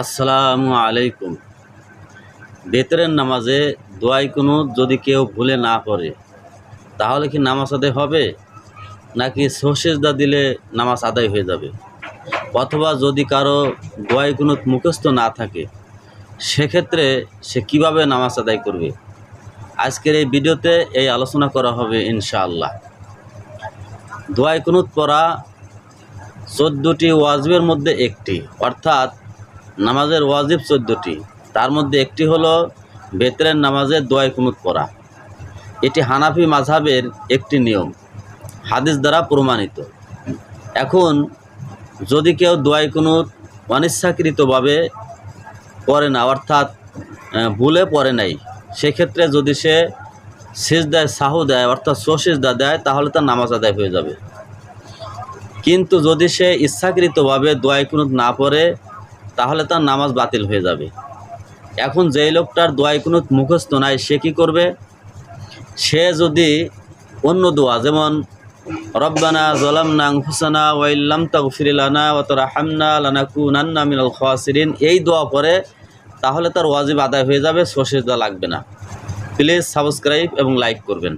আসসালামু আলাইকুম। বেতরের নামাজে দোয়াই কোনো যদি কেউ ভুলে না পড়ে তাহলে কি নামাজ আদায় হবে? নাকি সশেজদা দিলে নামাজ আদায় হয়ে যাবে? অথবা যদি কারও দোয়াই কোনো মুখস্থ না থাকে, সেক্ষেত্রে সে কীভাবে নামাজ আদায় করবে? আজকের এই ভিডিওতে এই আলোচনা করা হবে ইনশাআল্লাহ। দোয়াই কুনুত পড়া চোদ্দোটি ওয়াজবের মধ্যে একটি, অর্থাৎ নামাজের ওয়াজিব চোদ্দোটি। তার মধ্যে একটি হলো বেতরের নামাজের দোয়াই কুনুত পড়া। এটি হানাফি মাঝহাবের একটি নিয়ম। হাদিস দ্বারা প্রমাণিত। এখন যদি কেউ দোয়াই কুনুত অনিচ্ছাকৃতভাবে পড়ে না, অর্থাৎ ভুলে পড়ে নাই, সেক্ষেত্রে যদি সে সেজদায় সাহু দেয়, অর্থাৎ সসেজদা দেয়, তাহলে তার নামাজ আদায় হয়ে যাবে। কিন্তু যদি সে ইচ্ছাকৃতভাবে দোয়াই না পড়ে তাহলে তার নামাজ বাতিল হয়ে যাবে। এখন যেই লোকটার দোয়াই কোনো মুখস্থ নাই, সে কী করবে? সে যদি অন্য দোয়া, যেমন, রব্বানা জলামনা হুসানা ওয়াইল্লাম তাগফিরিলানা ওয়া তারহামনা লানাকুনান্না মিনাল খাসিরিন, এই দোয়া পড়ে তাহলে তার ওয়াজিব আদায় হয়ে যাবে সশেজদা লাগবে না। প্লিজ সাবস্ক্রাইব এবং লাইক করবেন।